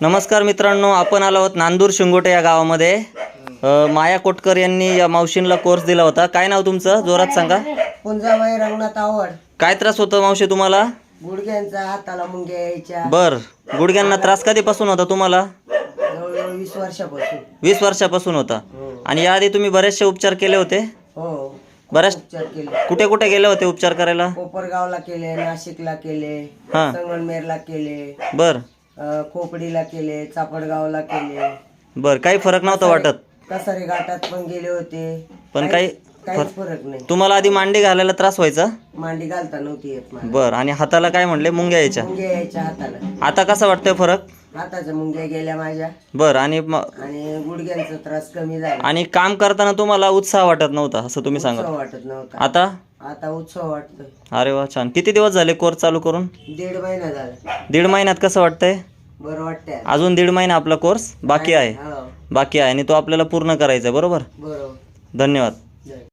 नमस्कार मित्रांनो आपण आलो आहोत नांदूर शिंगोटे या गावामध्ये. अ, माया कोटकर यांनी या मावशींना कोर्स दिला होता. काय नाव तुमचं? जोरात सांगा. पुंजाबाई रंगनाथ आवड. काय त्रास होतं मावशी तुम्हाला? गुडघ्यांचा हाताला मुंग्या यायच्या. बर. गुडघ्यांना त्रास कधीपासून होता तुम्हाला? जवळजवळ वीस वर्षापासून. वीस वर्षापासून होता. हो. आणि याआधी तुम्ही बरेचसे उपचार केले होते? हो. बऱ्याच उपचार केले. कुठे कुठे गेले होते उपचार करायला? कोपरगावला केले नाशिकला केले हा. संगमनेरला केले. बर. अं, खोपडीला केले चापडगावला केले. बर काही फरक नव्हता वाटत? कसारे घाटात पण गेले होते. पण काही काहीच फरक नाही. तुम्हाला आधी मांडी घालायला त्रास व्हायचा? मांडी घालता नव्हती येत मला. बर आणि हाताला काय म्हणले? मुंग्या यायच्या. मुंग्या यायच्या हाताला. आता कसा वाटतोय फरक? हाताच्या मुंग्या गेल्या माझ्या. बर आणि म- आणि गुडघ्यांचा त्रास कमी झाला. आणि काम करताना तुम्हाला उत्साह वाटत नव्हता असं तुम्ही सांगा. उत्सव वाटत नव्हता. आता? आता उत्सव वाटतोय. अरे वा छान. किती दिवस झाले कोर्स चालू करून? दीड महिना झाला. दीड महिन्यात कसं वाटतंय? बरं वाटतंय अजून दीड महिना आपला कोर्स बाकी आहे. हो. बाकी आहे. आणि तो आपल्याला पूर्ण करायचा आहे बरोबर? बरोबर. धन्यवाद. जय.